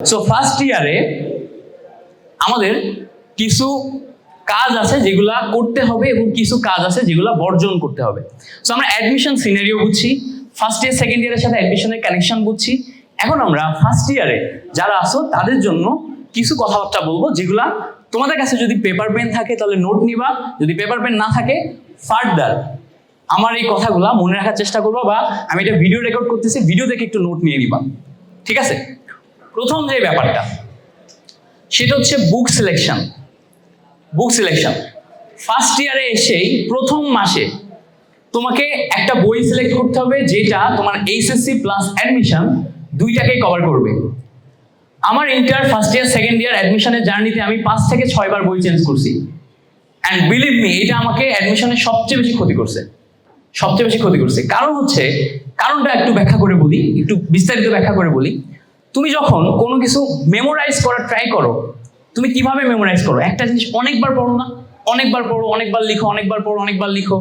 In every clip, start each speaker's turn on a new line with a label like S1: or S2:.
S1: So first ইয়ারে আমাদের কিছু কাজ আছে যেগুলা করতে হবে এবং কিছু কাজ আছে যেগুলা বর্জন করতে হবে। সো আমরা অ্যাডমিশন সিনারিও বুঝছি ফার্স্ট ইয়ার সেকেন্ড ইয়ারের সাথে অ্যাডমিশনের কানেকশন বুঝছি। এখন আমরা ফার্স্ট ইয়ারে যারা আসো তাদের জন্য কিছু কথাবার্তা বলব যেগুলা তোমাদের কাছে যদি পেপার পেন থাকে তাহলে নোট নিবা, যদি পেপার পেন না থাকে ফার্দার আমার এই কথাগুলা মনে রাখার চেষ্টা করবা বা আমি এটা ভিডিও রেকর্ড করতেছি ভিডিও দেখে একটু নোট নিয়ে নিবা। ঠিক আছে? প্রথম যে ব্যাপারটা, সেটা হচ্ছে book selection book selection first ইয়ারে এসেই প্রথম মাসে তোমাকে একটা বই সিলেক্ট করতে হবে, যেটা তোমার এইচএসসি প্লাস অ্যাডমিশন দুইটাকেই কভার করবে। আমার inter first year second year অ্যাডমিশনের জার্নিতে আমি পাঁচ থেকে ছয়বার বই চেঞ্জ করছি। অ্যান্ড বিলিভ মি এটা আমাকে অ্যাডমিশনের সবচেয়ে বেশি ক্ষতি করছে। সবচেয়ে বেশি ক্ষতি করছে। কারণ হচ্ছে, কারণটা একটু ব্যাখ্যা করে বলি, একটু বিস্তারিত ব্যাখ্যা করে বলি। তুমি যখন কোনো কিছু মেমোরাইজ করার ট্রাই করো, তুমি কীভাবে মেমোরাইজ করো? একটা জিনিস অনেকবার পড়ো না? অনেকবার পড়ো, অনেকবার লিখো, অনেকবার পড়ো, অনেকবার লিখো।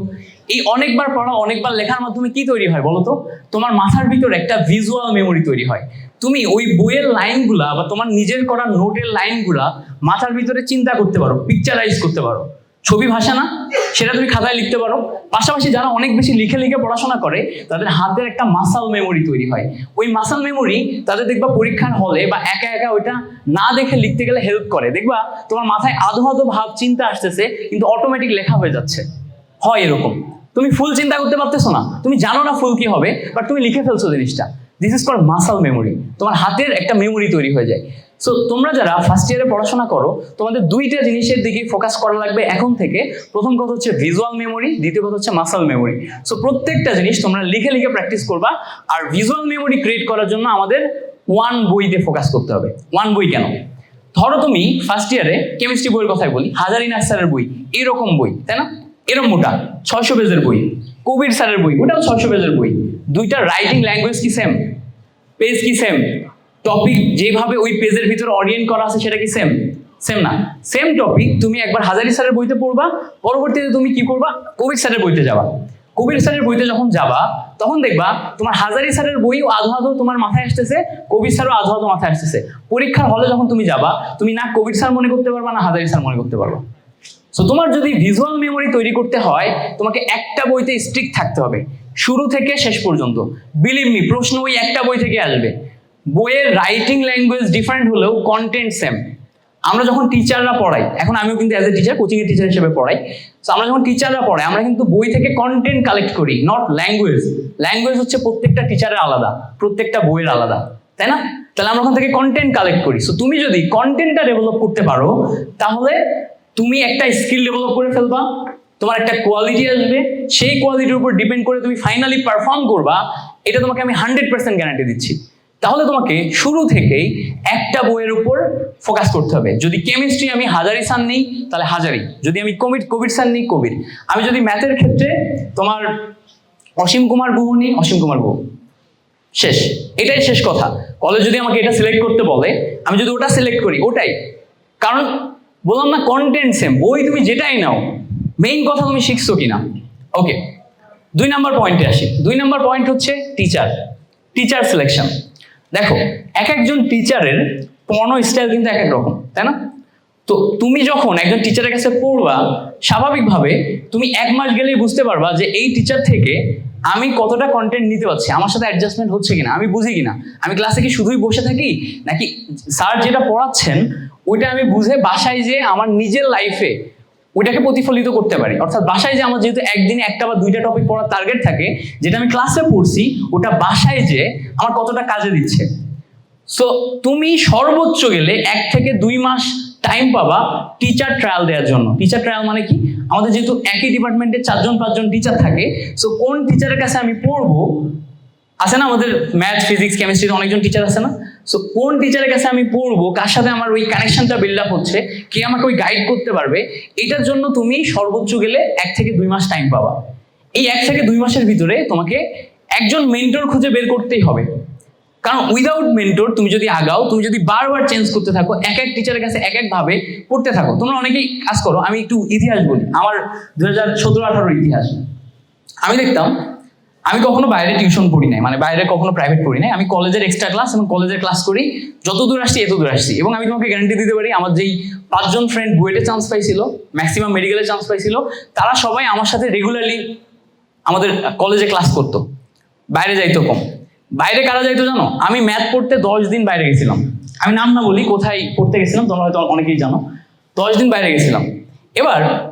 S1: এই অনেকবার পড়া, অনেকবার লেখার মাধ্যমে কি তৈরি হয় বলো তো? তোমার মাথার ভিতর একটা ভিজুয়াল মেমোরি তৈরি হয়। তুমি ওই বইয়ের লাইনগুলা বা তোমার নিজের করা নোটের লাইনগুলা মাথার ভিতরে চিন্তা করতে পারো পিকচারাইজ করতে পারো। ছবি ভাষা না, সেটা তুমি খাতায় লিখতে পারো। পাশাপাশি যারা অনেক বেশি লিখে লিখে পড়াশোনা করে, তাদের হাতের একটা মাসাল মেমোরি তৈরি হয়। ওই মাসাল মেমোরি তাদের দেখবা পরীক্ষার হলে বা একা একা ওইটা না দেখে লিখতে গেলে হেল্প করে। দেখবা তোমার মাথায় আধো আধো ভাব চিন্তা আসতেছে, কিন্তু অটোমেটিক লেখা হয়ে যাচ্ছে। হয় এরকম। তুমি ফুল চিন্তা করতে পারতেছো না। তুমি জানো না ফুল কি হবে বাট তুমি লিখে ফেলছো জিনিসটা। This is call muscle memory তোমার হাতের একটা মেমোরি তৈরি হয়ে যায়। সো তোমরা যারা ফার্স্ট ইয়ারে পড়াশোনা করো, তোমাদের দুইটা জিনিসের দিকে ফোকাস করা লাগবে এখন থেকে। প্রথম কথা হচ্ছে ভিজুয়াল মেমোরি দ্বিতীয় কথা হচ্ছে মাসাল মেমোরি সো প্রত্যেকটা জিনিস তোমরা লিখে লিখে প্র্যাকটিস করবা। আর ভিজুয়াল মেমোরি ক্রিয়েট করার জন্য আমাদের ওয়ান বইতে ফোকাস করতে হবে। ওয়ান বই কেন? ধরো তুমি ফার্স্ট ইয়ারে কেমিস্ট্রি বইয়ের কথাই বলি, হাজারি স্যারের বই, এরকম বই, তাই না? এরকম মোটা, ছয়শো পেজের বই, কবির স্যারের বই, ওটাও ছয়শো পেজের বই। দুইটা রাইটিং ল্যাঙ্গুয়েজ কি সেম পেজ কি সেম টপিক যেভাবে ওই পেজের ভিতরে অরিয়েন্ট করা আছে সেটা কি সেম সেম না। সেম টপিক তুমি একবার হাজারি স্যারের বইতে পড়বা, পরবর্তীতে তুমি কি করবা? কবির স্যারের বইতে যাবা। কবির স্যারের বইতে যখন যাবা, তখন দেখবা তোমার হাজারি স্যারের বইও আধো আধো তোমার মাথায় আসতেছে, কবির স্যারও আধো আধো মাথায় আসতেছে। পরীক্ষার হলে যখন তুমি যাবা, তুমি না কবির স্যার মনে করতে পারবা, না হাজারি স্যার মনে করতে পারবা। সো তোমার যদি ভিজুয়াল মেমোরি তৈরি করতে হয়, তোমাকে একটা বইতে স্ট্রিক্ট থাকতে হবে। শুরু থেকে শেষ পর্যন্ত। বিলিভ মি প্রশ্ন ওই একটা বই থেকে আসবে। বইয়ের রাইটিং ল্যাঙ্গুয়েজ ডিফারেন্ট হলেও কন্টেন্ট সেম আমরা যখন টিচাররা পড়াই, এখন আমিও কিন্তু অ্যাজ এ টিচার কোচিং এর টিচার হিসেবে পড়াই তো আমরা যখন টিচাররা পড়াই, আমরা কিন্তু বই থেকে কন্টেন্ট কালেক্ট করি নট ল্যাঙ্গুয়েজ ল্যাঙ্গুয়েজ হচ্ছে প্রত্যেকটা টিচারের আলাদা, প্রত্যেকটা বইয়ের আলাদা, তাই না? তাহলে আমরা ওখান থেকে কন্টেন্ট কালেক্ট করি। সো তুমি যদি কন্টেন্টটা ডেভেলপ করতে পারো, তাহলে তুমি একটা স্কিল ডেভেলপ করে ফেলবা, তোমার একটা কোয়ালিটি আসবে, সেই কোয়ালিটির উপর ডিপেন্ড করে তুমি ফাইনালি পারফর্ম করবা, এটা তোমাকে আমি হান্ড্রেড পার্সেন্ট গ্যারান্টি দিচ্ছি। তাহলে তোমাকে শুরু থেকেই একটা বইয়ের উপর ফোকাস করতে হবে। যদি কেমিস্ট্রি আমি হাজারি সান নিই, তাহলে হাজারি। যদি আমি কোভিড কোভিড সান নিই কোভিড আমি যদি ম্যাথের ক্ষেত্রে তোমার অসীম কুমার গুহ নিই, অসীম কুমার গুহ। শেষ। এটাই শেষ কথা। কলেজ যদি আমাকে এটা সিলেক্ট করতে বলে, আমি যদি ওটা সিলেক্ট করি, ওটাই। কারণ বললাম না কন্টেন্ট সেম বই তুমি যেটাই নাও মেইন কথা তুমি শিখছো কিনা। ওকে দুই নাম্বার পয়েন্টে আসি। দুই নাম্বার পয়েন্ট হচ্ছে টিচার টিচার সিলেকশন দেখো, এক একজন টিচারের পড়ানো স্টাইল কিন্তু এক এক রকম, তাই না? তো তুমি যখন একজন টিচারের কাছে পড়বা, স্বাভাবিকভাবে তুমি এক মাস গেলেই বুঝতে পারবা যে এই টিচার থেকে আমি কতটা কন্টেন্ট নিতে পারছি, আমার সাথে অ্যাডজাস্টমেন্ট হচ্ছে কিনা, আমি বুঝি কিনা? আমি ক্লাসে কি শুধুই বসে থাকি? নাকি স্যার যেটা পড়াচ্ছেন, ওইটা আমি বুঝে বাসায় যে আমার নিজের লাইফে ওইটাকে প্রতিফলিত করতে পারি। অর্থাৎ বাসায় যে আমার যেহেতু একদিনে একটা বা দুইটা টপিক পড়ার টার্গেট থাকে, যেটা আমি ক্লাসে পড়ছি, ওটা বাসায় যে আমার কতটা কাজে দিচ্ছে। সো তুমি সর্বোচ্চ গেলে এক থেকে দুই মাস টাইম পাবা টিচার ট্রায়াল দেওয়ার জন্য। টিচার ট্রায়াল মানে কি? আমাদের যেহেতু একই ডিপার্টমেন্টে চারজন, পাঁচজন টিচার থাকে সো কোন টিচারের কাছে আমি পড়ব? আছে না আমাদের ম্যাথ ফিজিক্স কেমিস্ট্রিতে অনেকজন টিচার আছে না? সো কোন টিচারের কাছে আমি পড়ব, কার সাথে আমার ওই কানেকশনটা বিল্ড আপ হচ্ছে, কে আমাকে ওই গাইড করতে পারবে, এটার জন্য তুমি সর্বোচ্চ গেলে এক থেকে দুই মাস টাইম পাবা। এই এক থেকে দুই মাসের ভিতরে তোমাকে একজন মেন্টর খুঁজে বের করতেই হবে। কারণ উইদাউট মেন্টর তুমি যদি আগাও, তুমি যদি বারবার চেঞ্জ করতে থাকো, এক এক টিচারের কাছে এক একভাবে পড়তে থাকো। তোমরা অনেকেই কাজ করো, আমি একটু ইতিহাস বলি। আমার দু হাজার সতেরো আঠারোর ইতিহাস। আমি দেখতাম আমি কখনো বাইরে টিউশন পড়ি নাই মানে বাইরে কখনো প্রাইভেট পড়ি নাই। আমি কলেজের এক্সট্রা ক্লাস এবং কলেজের ক্লাস করি, যত দূর আসছি এত দূর আসছি। এবং আমি তোমাকে গ্যারান্টি দিতে পারি, আমার যেই পাঁচজন ফ্রেন্ড বুয়েটে চান্স পাইছিল ম্যাক্সিমাম মেডিকেলে চান্স পাইছিল, তারা সবাই আমার সাথে রেগুলারলি আমাদের কলেজে ক্লাস করতো। বাইরে যাইতো কম। বাইরে কারা যাইতো জানো? আমি ম্যাথ পড়তে দশ দিন বাইরে গেছিলাম। আমি নাম না বলি, কোথায় পড়তে গেছিলাম, তোমরা হয়তো অনেকেই জানো। দশ দিন বাইরে গেছিলাম। এবার,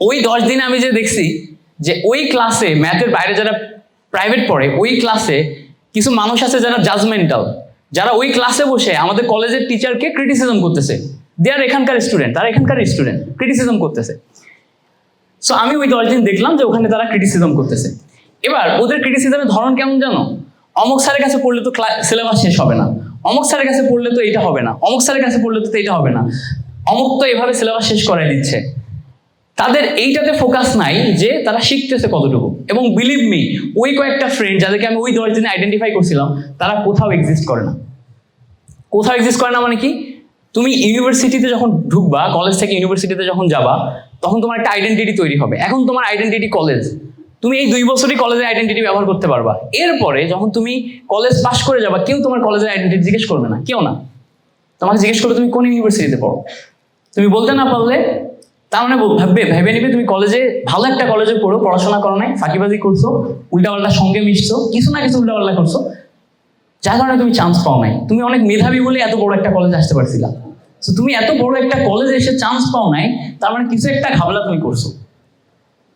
S1: ওই দশ দিনে আমি যে দেখছি যে ওই ক্লাসে ম্যাথের বাইরে যারা প্রাইভেট পড়ে, ওই ক্লাসে কিছু মানুষ আছে যারা জাজমেন্টাল যারা ওই ক্লাসে বসে আমাদের কলেজের টিচারকে ক্রিটিসিজম করতেছে। দে আর এখানকার স্টুডেন্ট তারা এখানকার স্টুডেন্ট ক্রিটিসিজম করতেছে। সো আমি ওই দশ দেখলাম যে ওখানে তারা ক্রিটিসিজম করতেছে। এবার ওদের ক্রিটিসিজমের ধরন কেমন জানো? অমুক স্যারের কাছে পড়লে তো সিলেবাস শেষ হবে না। অমুক স্যারের কাছে পড়লে তো এটা হবে না। অমুক স্যারের কাছে পড়লে তো এটা হবে না। অমুক তো এভাবে সিলেবাস শেষ করাই দিচ্ছে। তাদের এইটাতে ফোকাস নাই যে তারা শিখতেছে কতটুকু। এবং বিলিভ মি ওই কয়েকটা ফ্রেন্ড যাদেরকে আমি ওই দশ দিনে আইডেন্টিফাই করছিলাম, তারা কোথাও এক্সিস্ট করে না। কোথাও এক্সিস্ট করে না মানে কি? তুমি ইউনিভার্সিটিতে যখন ঢুকবা কলেজ থেকে ইউনিভার্সিটিতে যখন যাবা, তখন তোমার একটা আইডেন্টিটি তৈরি হবে। এখন তোমার আইডেন্টিটি কলেজ তুমি এই দুই বছরই কলেজের আইডেন্টিটি ব্যবহার করতে পারবা। এরপরে যখন তুমি কলেজ পাশ করে যাবা, কেউ তোমার কলেজের আইডেন্টিটি জিজ্ঞেস করবে না। কেউ না। তোমাকে জিজ্ঞেস করবে, তুমি কোন ইউনিভার্সিটিতে পড়ো? তুমি বলতে না পারলে তার মানে ভাববে, ভেবে নিবে তুমি কলেজে ভালো একটা কলেজে পড়ো, পড়াশোনা করো নাই, ফাঁকিবাজি করছ, উল্টাপাল্টা সঙ্গে মিশছো, কিছু না কিছু উল্টাপাল্টা করছ। যার কারণে তুমি চান্স পাও নাই। তুমি অনেক মেধাবী বলে এত বড় একটা কলেজে আসতে পারছিলা। তো তুমি এত বড় একটা কলেজে এসে চান্স পাও নাই, তার মানে কিছু একটা ঘাবলা তুমি করছ।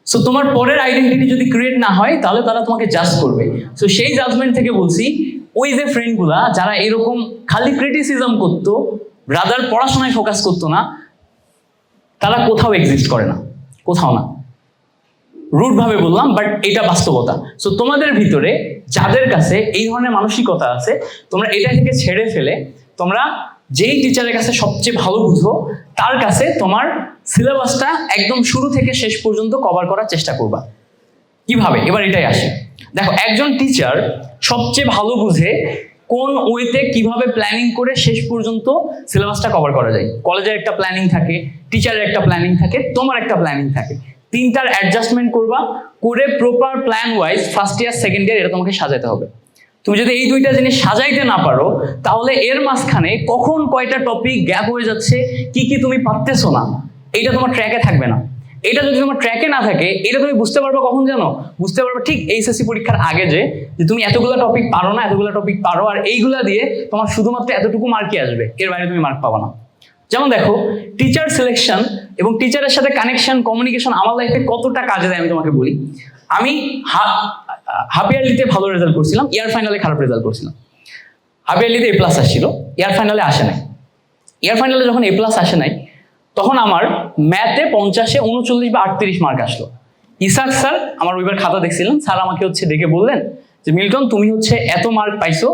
S1: সো তোমার পরের আইডেন্টিটি যদি ক্রিয়েট না হয়, তাহলে তারা তোমাকে জাজ করবে। সো সেই জাজমেন্ট থেকে বলছি, ওই যে ফ্রেন্ডগুলা যারা এরকম খালি ক্রিটিসিজম করতো রাদার পড়াশোনায় ফোকাস করতো না তারা কোথাও এক্সিস্ট করে না, কোথাও না। রুট ভাবে বললাম বাট এটা বাস্তবতা। সো তোমাদের ভিতরে যাদের কাছে এই ধরনের মানসিকতা আছে, তোমরা এটা থেকে ছেড়ে ফেলে, তোমরা যেই টিচারের কাছে সবচেয়ে ভালো বুঝো, তার কাছে তোমার সিলেবাসটা একদম শুরু থেকে শেষ পর্যন্ত কভার করার চেষ্টা করবা। কীভাবে? এবার এটাই আসে। দেখো, একজন টিচার সবচেয়ে ভালো বুঝে কোন ওয়েতে কীভাবে প্ল্যানিং করে শেষ পর্যন্ত সিলেবাসটা কভার করা যায়? কলেজের একটা প্ল্যানিং থাকে টিচারের একটা প্ল্যানিং থাকে, তোমার একটা প্ল্যানিং থাকে। তিনটার অ্যাডজাস্টমেন্ট করবা, করে proper plan wise first year second year এটা তোমাকে সাজাতে হবে। তুমি যদি এই দুইটা জিনিস সাজাইতে না পারো, তাহলে এর মাঝখানে কখন কয়টা টপিক গ্যাপ হয়ে যাচ্ছে, কি কি তুমি পারতেছো না, এইটা তোমার ট্র্যাকে থাকবে না। এটা যদি তোমার ট্র্যাকে না থাকে, এটা তুমি বুঝতে পারবে কখন জানো? বুঝতে পারবে ঠিক এইচএসসি পরীক্ষার আগে যে যে তুমি এতগুলো টপিক পারো না, এতগুলো টপিক পারো, আর এইগুলা দিয়ে তোমার শুধুমাত্র এতটুকু মার্কই আসবে। এর বাইরে তুমি মার্ক পাবা না। যেমন দেখো টিচার সিলেকশন এবং টিচারের সাথে কানেকশন কমিউনিকেশন আমার লাইফে কতটা কাজে দেয় আমি তোমাকে বলি। আমি হাফ ইয়ারলিতে ভালো রেজাল্ট করছিলাম, ইয়ার ফাইনালে খারাপ রেজাল্ট করছিলাম। হাফ ইয়ারলিতে এ প্লাস আসছিল, ইয়ার ফাইনালে আসে নাই। ইয়ার ফাইনালে যখন এ প্লাস আসে নাই তখন আমার ম্যাথে পঞ্চাশে উনচল্লিশ বা আটত্রিশ মার্ক আসলো। ইসাক স্যার আমার ওইবার খাতা দেখছিলেন, স্যার আমাকে হচ্ছে ডেকে বললেন যে, মিল্টন, তুমি হচ্ছে এত মার্ক পাইছো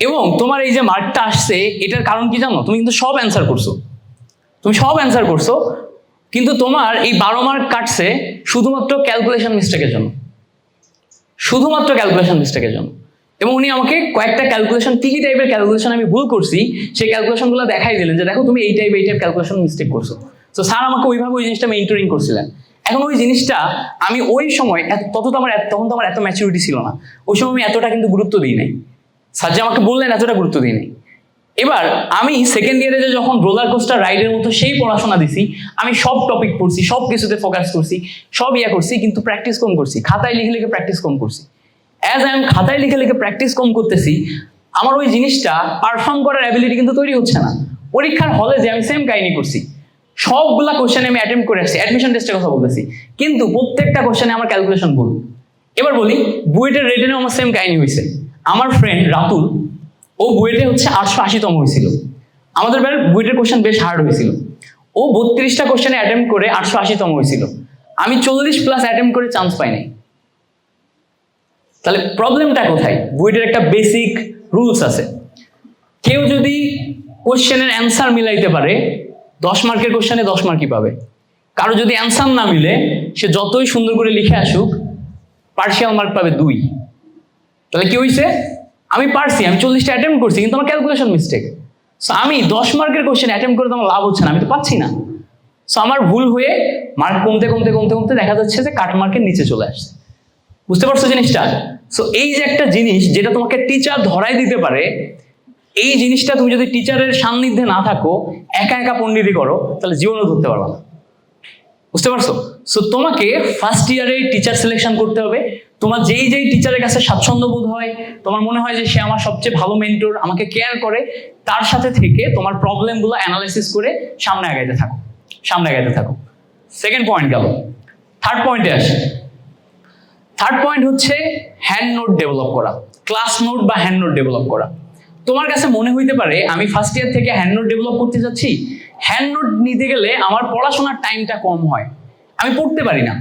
S1: এবং তোমার এই যে মার্কটা আসছে, এটার কারণ কি জানো? তুমি কিন্তু সব অ্যান্সার করছ। তুমি সব অ্যান্সার করছ, কিন্তু তোমার এই বারো মার্ক কাটছে শুধুমাত্র ক্যালকুলেশন মিস্টেকের জন্য। শুধুমাত্র ক্যালকুলেশন মিস্টেকের জন্য। এবং উনি আমাকে কয়েকটা ক্যালকুলেশন কি কি টাইপের ক্যালকুলেশন আমি ভুল করছি, সেই ক্যালকুলেশনগুলো দেখাই দিলেন যে দেখো তুমি এই টাইপ এই টাইপ ক্যালকুলেশন মিস্টেক করছ। তো স্যার আমাকে ওইভাবে ওই জিনিসটা মেন্টরিং করছিলেন। এখন ওই জিনিসটা আমি ওই সময় তত তো আমার তখন তো আমার এত ম্যাচুরিটি ছিল না। ওই সময় আমি এতটা কিন্তু গুরুত্ব দিই নাই। স্যার যে আমাকে বললেন, এতটা গুরুত্ব দিই নাই। এবার আমি সেকেন্ড ইয়ারে যে যখন রোলার কোস্টার রাইডের মতো সেই পড়াশোনা দিছি, আমি সব টপিক পড়ছি, সব কিছুতে ফোকাস করছি, সব ইয়া করছি, কিন্তু প্র্যাকটিস কম করছি। খাতায় লিখে লিখে প্র্যাকটিস কম করছি। অ্যাজ আই এম খাতায় লিখে লিখে প্র্যাকটিস কম করতেছি, আমার ওই জিনিসটা পারফর্ম করার অ্যাবিলিটি কিন্তু তৈরি হচ্ছে না। পরীক্ষার হলে যে আমি সেম কাহিনী করছি। সবগুলা কোশ্চেন আমি অ্যাটেম্প করে আসছি অ্যাডমিশন টেস্টের কথা বলতেছি। কিন্তু প্রত্যেকটা কোশ্চেনে আমার ক্যালকুলেশন ভুল। এবার বলি, বুয়েটের রেটেনেও আমার সেম কাহিনী হয়েছে আমার ফ্রেন্ড রাতুল, ও বুয়েটে হচ্ছে আটশো আশিতম হয়েছিল। আমাদের বেলায় বুয়েটের কোশ্চেন বেশ হার্ড হয়েছিল। ও বত্রিশটা কোশ্চেনে অ্যাটেম্প করে আটশো আশিতম হয়েছিল। আমি চল্লিশ প্লাস অ্যাটেম্প করে চান্স পাই নাই। তাহলে প্রবলেমটা কোথায়? বুয়েটের একটা বেসিক রুলস আছে। কেউ যদি কোশ্চেনের অ্যান্সার মিলাইতে পারে, দশ মার্কের কোশ্চেনে দশ মার্কই পাবে। কারও যদি অ্যান্সার না মিলে, সে যতই সুন্দর করে লিখে আসুক পার্শিয়াল মার্ক পাবে দুই। তাহলে কি হয়েছে আমি পারছি, আমি চল্লিশটা অ্যাটেম্প করছি, কিন্তু আমার ক্যালকুলেশন মিস্টেক সো আমি দশ মার্কের কোশ্চেন অ্যাটেম্প করে তো আমার লাভ হচ্ছে না, আমি তো পাচ্ছি না। সো আমার ভুল হয়ে মার্ক কমতে কমতে কমতে কমতে দেখা যাচ্ছে যে কাট মার্কের নিচে চলে আসছে। বুঝতে পারছ জিনিসটা? সো এই যে একটা জিনিস যেটা তোমাকে টিচার ধরাই দিতে পারে, এই জিনিসটা তুমি যদি টিচারের সান্নিধ্যে না থাকো, একা একা পণ্ডিতি করো, তাহলে জীবনে ধরতে পারবা না। বুঝতে পারছ? সো তোমাকে ফার্স্ট ইয়ারে টিচার সিলেকশন করতে হবে। তোমার যেই যেই টিচারের কাছে স্বাচ্ছন্দ্য বোধ হয়, তোমার মনে হয় যে সে আমার সবচেয়ে ভালো মেন্টর আমাকে কেয়ার করে, তার সাথে থেকে তোমার প্রবলেমগুলো অ্যানালাইসিস করে সামনে আগাইতে থাকো। সামনে আগাইতে থাকো। সেকেন্ড পয়েন্ট গেল। থার্ড পয়েন্টে আসি। থার্ড পয়েন্ট হচ্ছে হ্যান্ড নোট ডেভেলপ করা। ক্লাস নোট বা হ্যান্ড নোট ডেভেলপ করা। তোমার কাছে মনে হইতে পারে, আমি ফার্স্ট ইয়ার থেকে হ্যান্ড নোট ডেভেলপ করতে যাচ্ছি হ্যান্ড নোট নিতে গেলে আমার পড়াশোনার টাইমটা কম হয়। আমি পড়তে পারি না।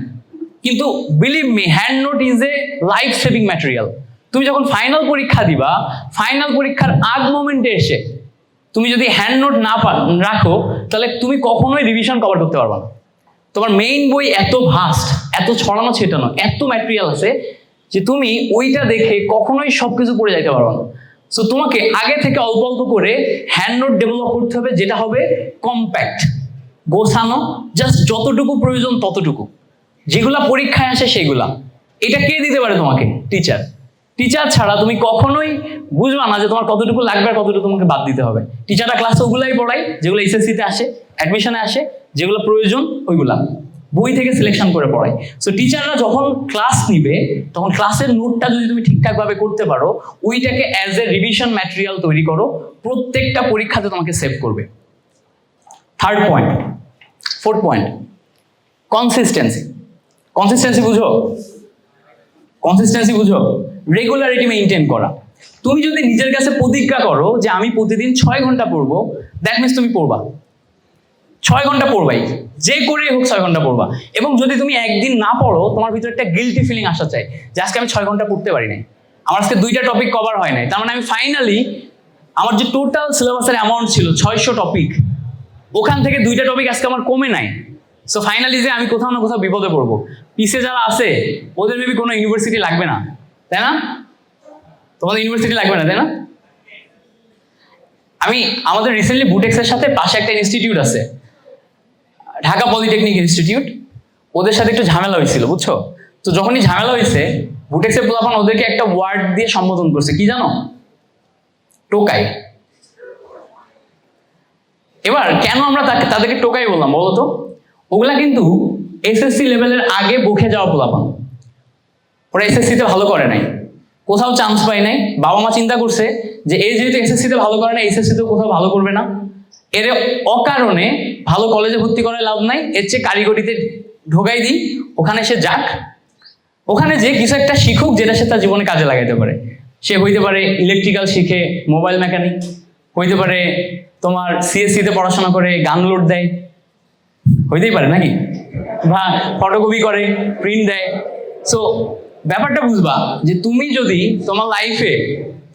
S1: কিন্তু believe me hand note is a life saving material তুমি যখন ফাইনাল পরীক্ষা দিবা ফাইনাল পরীক্ষার আগ মোমেন্টে এসে তুমি যদি হ্যান্ড নোট না রাখো, তাহলে তুমি কখনোই রিভিশন কভার করতে পারবে না। তোমার মেইন বই এত ভাস্ট এত ছড়ানো ছেটানো এত ম্যাটেরিয়াল আছে যে তুমি ওইটা দেখে কখনোই সব কিছু পড়ে যাইতে পারো না। সো তোমাকে আগে থেকে অল্প অল্প করে হ্যান্ড নোট ডেভেলপ করতে হবে, যেটা হবে কম্প্যাক্ট গোছানো জাস্ট যতটুকু প্রয়োজন ততটুকু। যেগুলা পরীক্ষায় আসে সেগুলা। এটা কে দিতে পারে তোমাকে? টিচার টিচার ছাড়া তুমি কখনোই বুঝবা না যে তোমার কতটুকু লাগবে আর কতটুকু তোমাকে বাদ দিতে হবে। টিচাররা ক্লাসে ওগুলাই পড়াই যেগুলো এসএসসিতে আসে অ্যাডমিশনে আসে, যেগুলো প্রয়োজন, ওইগুলা। বই থেকে সিলেকশন করে পড়ায় সো টিচাররা যখন ক্লাস নিবে, তখন ক্লাসের নোটটা যদি তুমি ঠিকঠাকভাবে করতে পারো, ওইটাকে অ্যাজ এ রিভিশন ম্যাটেরিয়াল তৈরি করো, প্রত্যেকটা পরীক্ষাতে তোমাকে সেভ করবে। Third point fourth point consistency consistency বুঝো? কনসিস্টেন্সি বুঝো? রেগুলারিটি মেনটেন করা। তুমি যদি নিজের কাছে প্রতিজ্ঞা করো যে আমি প্রতিদিন ছয় ঘণ্টা পড়ব দ্যাট মিনস তুমি পড়বা। ছয় ঘণ্টা পড়বাই যে করেই হোক ছয় ঘণ্টা পড়বা। এবং যদি তুমি একদিন না পড়ো, তোমার ভিতরে একটা গিলটি ফিলিং আসা চাই যে আজকে আমি ছয় ঘণ্টা পড়তে পারি নাই। আমার আজকে দুইটা টপিক কভার হয় নাই। তার মানে আমি ফাইনালি আমার যে টোটাল সিলেবাসের অ্যামাউন্ট ছিল ছয়শো টপিক ওখান থেকে দুইটা টপিক আজকে আমার কমে নাই। সো ফাইনালি যে আমি কোথাও না কোথাও বিপদে পড়ব। পিসে যারা আছে, ওদের মেবি কোনো ইউনিভার্সিটি লাগবে না। তাই না? তোমাদের ইউনিভার্সিটি লাগবে না, তাই না? আমি, আমাদের রিসেন্টলি বুটেক্সের সাথে পাশে একটা ইনস্টিটিউট আছে। ঢাকা পলিটেকনিক ইনস্টিটিউট ওদের সাথে একটু ঝামেলা হয়েছিল, বুঝছ? তো যখনই ঝামেলা হয়েছে বুটেক্সের পোলাপান ওদেরকে একটা ওয়ার্ড দিয়ে সম্বোধন করছে, কি জানো? টোকাই। এবার কেন আমরা তাকে, তাদেরকে টোকাই বললাম, বলো তো? ওগুলা কিন্তু এসএসসি লেভেলের আগে বকে যাওয়া পোলাপান ওরা এসএসসিতে ভালো করে নাই। কোথাও চান্স পায় নাই। বাবা মা চিন্তা করছে যে, এই যেহেতু এসএসসিতে ভালো করে না এসএসসিতে কোথাও ভালো করবে না। এর অকারণে ভালো কলেজে ভর্তি করার লাভ নাই। এর চেয়ে কারিগরিতে ঢোকাই দিই। ওখানে সে যাক। ওখানে যে কিছু একটা শিখুক, যেটা সে তার জীবনে কাজে লাগাইতে পারে। সে হইতে পারে ইলেকট্রিক্যাল শিখে মোবাইল মেকানিক হইতে পারে তোমার সিএসসিতে পড়াশোনা করে, গান লোড দেয়। হইতেই পারে নাকি? বা ফটোকপি করে প্রিন্ট দেয়। সো ব্যাপারটা বুঝবা যে তুমি যদি তোমার লাইফে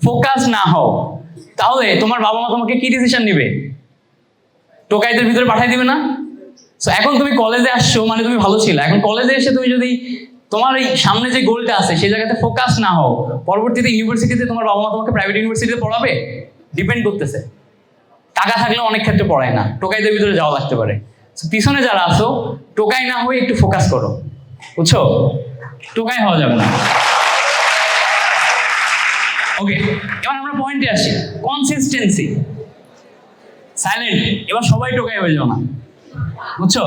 S1: ফোকাস না হও, তাহলে তোমার বাবা মা তোমাকে কি ডিসিশন নিবে? টোকাইদের ভিতরে পাঠাই দিবে না? সো এখন তুমি কলেজে আসছো মানে তুমি ভালো ছিল। এখন কলেজে এসে তুমি যদি তোমার এই সামনে যে গোলটা আছে, সেই জায়গাতে ফোকাস না হও, পরবর্তীতে ইউনিভার্সিটিতে তোমার বাবা মা তোমাকে প্রাইভেট ইউনিভার্সিটিতে পড়াবে? ডিপেন্ড করতেছে। টাকা থাকলে অনেক ক্ষেত্রে পড়ায় না। টোকাইদের ভিতরে যাওয়া লাগতে পারে। পিছনে যারা আসো টোকাই না হয়ে একটু ফোকাস করো। বুঝছ? টোকাই হওয়া যাবে না। ওকে এবার আমরা পয়েন্টে আসি। কনসিস্টেন্সি সাইলেন্ট এবার সবাই টোকাই হয়ে যাও না। বুঝছ?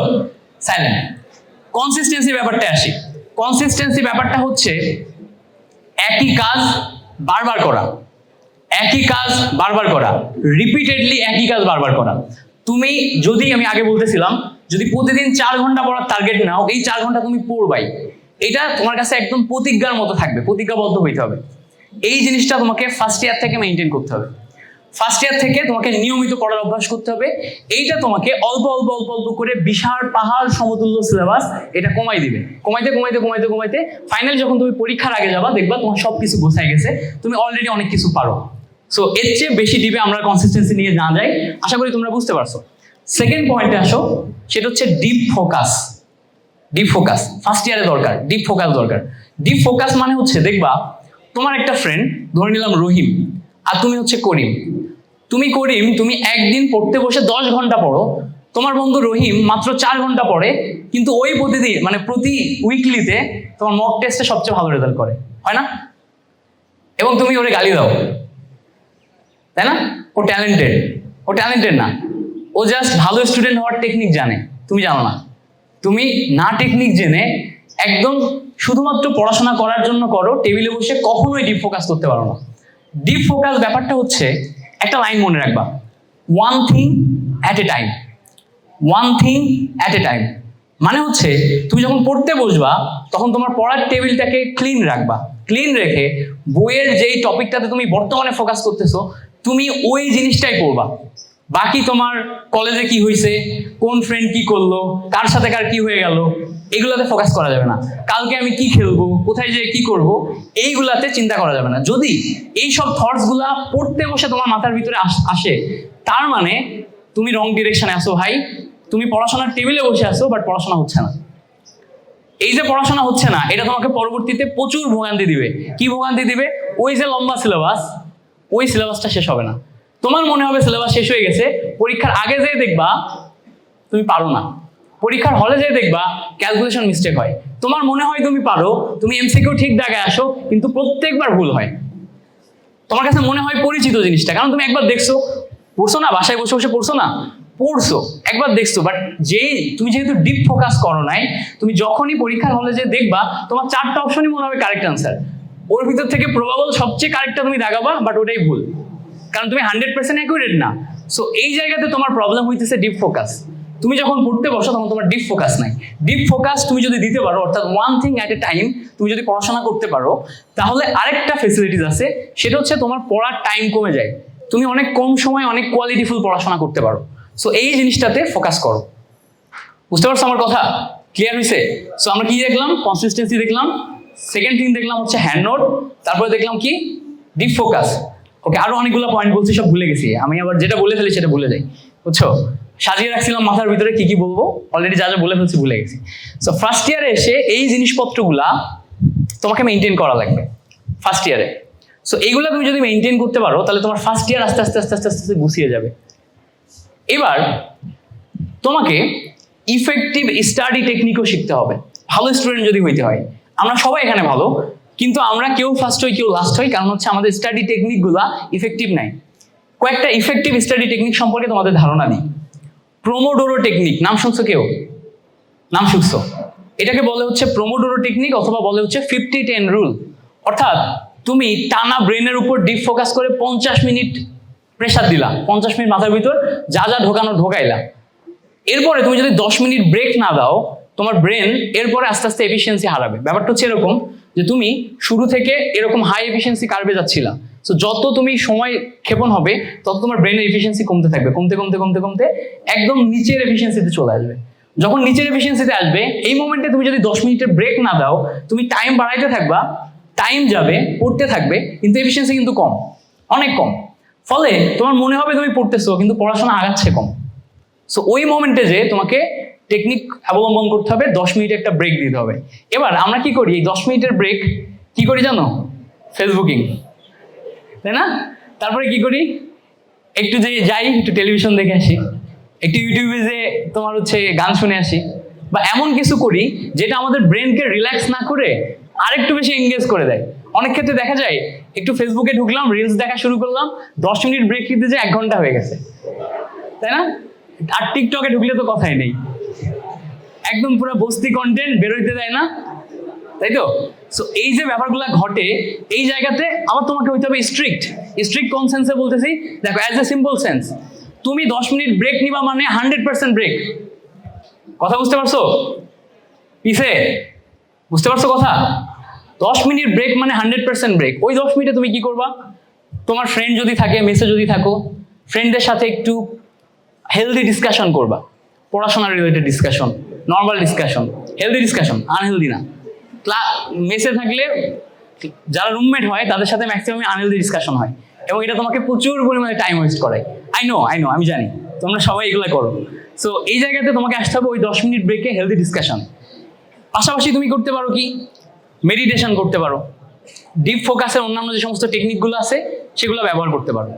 S1: সাইলেন্ট কনসিস্টেন্সি ব্যাপারটা আসি। কনসিস্টেন্সি ব্যাপারটা হচ্ছে একই কাজ বারবার করা। একই কাজ বারবার করা। রিপিটেডলি একই কাজ বারবার করা। তুমি যদি, আমি আগে বলতেছিলাম, যদি প্রতিদিন চার ঘণ্টা পড়ার টার্গেট নাও, এই চার ঘণ্টা তুমি পড়বাই। এটা তোমার কাছে একদম প্রতিজ্ঞার মতো থাকবে। প্রতিজ্ঞাবদ্ধ হইতে হবে। এই জিনিসটা তোমাকে ফার্স্ট ইয়ার থেকে মেনটেন করতে হবে। ফার্স্ট ইয়ার থেকে তোমাকে নিয়মিত পড়ার অভ্যাস করতে হবে। এইটা তোমাকে অল্প অল্প অল্প অল্প করে বিশাল পাহাড় সমতুল্য সিলেবাস এটা কমাই দিবে। কমাইতে কমাইতে কমাইতে কমাইতে ফাইনাল যখন তুমি পরীক্ষার আগে যাবা, দেখবা তোমার সব কিছু গোছায় গেছে। তুমি অলরেডি অনেক কিছু পারো। সো এর চেয়ে বেশি ডিপে আমরা কনসিস্টেন্সি নিয়ে না যাই। আশা করি তোমরা বুঝতে পারছ। সেকেন্ড পয়েন্টে আসো, সেটা হচ্ছে deep focus deep focus first ইয়ারে দরকার ডিপ ফোকাস দরকার। ডিপ ফোকাস মানে হচ্ছে, দেখবা, তোমার একটা ফ্রেন্ড ধরে নিলাম রহিম, আর তুমি হচ্ছে করিম। তুমি করিম, তুমি একদিন পড়তে বসে দশ ঘণ্টা পড়ো। তোমার বন্ধু রহিম মাত্র চার ঘণ্টা পড়ে, কিন্তু ওই প্রতিদিন মানে প্রতি উইকলিতে তোমার মক টেস্টে সবচেয়ে ভালো রেজাল্ট করে। হয় না? এবং তুমি ওরে গালি দাও। তাই না? ও ট্যালেন্টেড ও ট্যালেন্টেড না। ও জাস্ট ভালো স্টুডেন্ট হওয়ার টেকনিক জানে। তুমি জানো না। তুমি না টেকনিক জেনে একদম শুধুমাত্র পড়াশোনা করার জন্য করো টেবিলে বসে কখনোই ডিপ ফোকাস করতে পারো না। ডিপ ফোকাস ব্যাপারটা হচ্ছে একটা লাইন মনে রাখবা। One thing at a time one thing at a time মানে হচ্ছে, তুমি যখন পড়তে বসবা, তখন তোমার পড়ার টেবিলটাকে ক্লিন রাখবা। ক্লিন রেখে বইয়ের যেই টপিকটাতে তুমি বর্তমানে ফোকাস করতেছো, তুমি ওই জিনিসটাই পড়বা। বাকি তোমার কলেজে কি হয়েছে কোন ফ্রেন্ড কি করল? কার সাথে কার কি হয়ে গেল? এগুলোতে ফোকাস করা যাবে না। কালকে আমি কি খেলব? কোথায় যেয়ে কি করব? এইগুলাতে চিন্তা করা যাবে না। যদি এই সব থটসগুলা পড়তে বসে তোমার মাথার ভিতরে আসে তার মানে তুমি রং ডিরেকশনে আসো ভাই। তুমি পড়াশোনার টেবিলে বসে আসো বাট পড়াশোনা হচ্ছে না। এই যে পড়াশোনা হচ্ছে না, এটা তোমাকে পরবর্তীতে প্রচুর ভোগান্তি দিবে। কি ভোগান্তি দিবে? ওই যে লম্বা সিলেবাস ওই সিলেবাসটা শেষ হবে না। তোমার মনে হবে সিলেবাস শেষ হয়ে গেছে, পরীক্ষার আগে যেয়ে দেখবা তুমি পারো না। পরীক্ষার হলে যেয়ে দেখবা ক্যালকুলেশন মিস্টেক হয়। তোমার মনে হয় তুমি পারো, তুমি এমসিকিউ ঠিক জায়গায় আসো, কিন্তু প্রত্যেকবার ভুল হয়। তোমার কাছে মনে হয় পরিচিত জিনিসটা, কারণ তুমি একবার দেখছ, পড়ছো না, বাসায় বসে বসে পড়ছো না? পড়ছো, একবার দেখছ বাট যেই, তুমি যেহেতু ডিপ ফোকাস করো নাই, তুমি যখনই পরীক্ষার হলে যে দেখবা, তোমার চারটা অপশনই মনে হবে কারেক্ট আনসার ওর ভিতর থেকে প্রবাবল সবচেয়ে কারেক্টটা তুমি দাগাবা বাট ওটাই ভুল। কারণ তুমি হান্ড্রেড পার্সেন্ট অ্যাকুরেট না। সো এই জায়গাতে তোমার প্রবলেম হইতেছে ডিপ ফোকাস তুমি যখন পড়তে বসো, তখন তোমার ডিপ ফোকাস নাই। ডিপ ফোকাস তুমি যদি দিতে পারো, অর্থাৎ one thing at a time তুমি যদি পড়াশোনা করতে পারো, তাহলে আরেকটা ফেসিলিটিস আছে, সেটা হচ্ছে তোমার পড়ার টাইম কমে যায়। তুমি অনেক কম সময়ে অনেক কোয়ালিটিফুল পড়াশোনা করতে পারো। সো এই জিনিসটাতে ফোকাস করো। বুঝতে পারছ আমার কথা? ক্লিয়ার হয়েছে সো আমরা কি দেখলাম? কনসিস্টেন্সি দেখলাম। সেকেন্ড থিং দেখলাম হচ্ছে হ্যান্ড নোট তারপরে দেখলাম কি? ডিপ ফোকাস ওকে আরও অনেকগুলো পয়েন্ট বলছি, সব ভুলে গেছি। আমি আবার যেটা বলে ফেলি সেটা ভুলে যাই। বুঝছ? সাজিয়ে রাখছিলাম মাথার ভিতরে কি কি বলব? অলরেডি যা যা বলে ফেলছি ভুলে গেছি। সো ফার্স্ট ইয়ারে এসে এই জিনিসপত্রগুলা তোমাকে মেনটেন করা লাগবে। ফার্স্ট ইয়ারে সো এইগুলো তুমি যদি মেনটেন করতে পারো, তাহলে তোমার ফার্স্ট ইয়ার আস্তে আস্তে আস্তে আস্তে আস্তে আস্তে গুছিয়ে যাবে। এবার, তোমাকে ইফেক্টিভ স্টাডি টেকনিকও শিখতে হবে। ভালো স্টুডেন্ট যদি হইতে হয়। আমরা সবাই এখানে ভালো। কিন্তু আমরা কেউ ফার্স্ট হই, কেউ লাস্ট হই, কারণ হচ্ছে আমাদের স্টাডি টেকনিকগুলা ইফেক্টিভ নাই। কয়েকটা ইফেক্টিভ স্টাডি টেকনিক সম্পর্কে তোমাদের ধারণা দিই। প্রোমোডোরো টেকনিক নাম শুনছো কেউ? নাম শুনছো? এটাকে বলে হচ্ছে প্রোমোডোরো টেকনিক অথবা বলে হচ্ছে ফিফটি টেন রুল অর্থাৎ তুমি টানা ব্রেনের উপর ডিপ ফোকাস করে পঞ্চাশ মিনিট প্রেশার দিলা। পঞ্চাশ মিনিট মাথার ভিতর যা যা ঢোকানো ঢোকাইলা। এরপরে তুমি যদি দশ মিনিট ব্রেক না দাও, তোমার ব্রেন এরপরে আস্তে আস্তে এফিসিয়েন্সি হারাবে। ব্যাপারটা হচ্ছে এরকম যে তুমি শুরু থেকে এরকম হাই এফিসিয়েন্সি কার্ভে যাচ্ছিলা। তো যত তুমি সময় ক্ষেপণ হবে, তত তোমার ব্রেনের এফিসিয়েন্সি কমতে থাকবে। কমতে কমতে কমতে কমতে একদম নিচের এফিসিয়েন্সিতে চলে আসবে। যখন নিচের এফিসিয়েন্সিতে আসবে, এই মোমেন্টে তুমি যদি দশ মিনিটের ব্রেক না দাও, তুমি টাইম বাড়াইতে থাকবা টাইম যাবে, পড়তে থাকবে, কিন্তু এফিসিয়েন্সি কিন্তু কম। অনেক কম। ফলে তোমার মনে হবে তুমি পড়তেছো, কিন্তু পড়াশোনা আগাচ্ছে কম। সো ওই মোমেন্টে যে তোমাকে টেকনিক অবলম্বন করতে হবে, দশ মিনিট একটা ব্রেক দিতে হবে। এবার আমরা কি করি? এই দশ মিনিটের ব্রেক কি করি জানো? ফেসবুকিং তাই না? তারপরে কি করি? একটু যে যাই, একটু টেলিভিশন দেখে আসি। একটু ইউটিউবে যে তোমার হচ্ছে গান শুনে আসি। বা এমন কিছু করি, যেটা আমাদের ব্রেনকে রিল্যাক্স না করে আরেকটু বেশি এঙ্গেজ করে দেয়। অনেক ক্ষেত্রে দেখা যায়, একটু ফেসবুকে ঢুকলাম রিলস দেখা শুরু করলাম, দশ মিনিট ব্রেক দিতে যে এক ঘণ্টা হয়ে গেছে। তাই না? আর টিকটকে ঢুকলে তো কথাই নেই। একদম পুরো বস্তি কন্টেন্ট বেরোইতে দেয় না, তাই তো? সো এই যে ব্যাপারগুলো ঘটে, এই জায়গাতে আবার তোমাকে হইতে হবে স্ট্রিক্ট স্ট্রিক্ট কোন সেন্সে বলতেছি? দেখো অ্যাজ এ সিম্পল সেন্স তুমি দশ মিনিট ব্রেক নিবা মানে হান্ড্রেড পার্সেন্ট ব্রেক কথা বুঝতে পারছ? পিছে? বুঝতে পারছ কথা? দশ মিনিট ব্রেক মানে হান্ড্রেড পার্সেন্ট ব্রেক ওই দশ মিনিটে তুমি কি করবা? তোমার ফ্রেন্ড যদি থাকে মেসে যদি থাকো ফ্রেন্ডদের সাথে একটু হেলদি ডিসকাশন করবা। পড়াশোনা related discussion normal discussion healthy discussion unhealthy না। মেসে থাকলে যারা রুমমেট হয়, তাদের সাথে ম্যাক্সিমাম আনহেলদি ডিসকাশন হয়। এবং এটা তোমাকে প্রচুর পরিমাণে টাইম ওয়েস্ট করায়। আই নো আই নো আমি জানি। তোমরা সবাই এগুলো করো। সো এই জায়গাতে তোমাকে আসতে হবে ওই দশ মিনিট ব্রেকে হেলদি ডিসকাশন পাশাপাশি তুমি করতে পারো কি? মেডিটেশন করতে পারো। ডিপ ফোকাসের অন্যান্য যে সমস্ত টেকনিকগুলো আছে, সেগুলো ব্যবহার করতে পারো।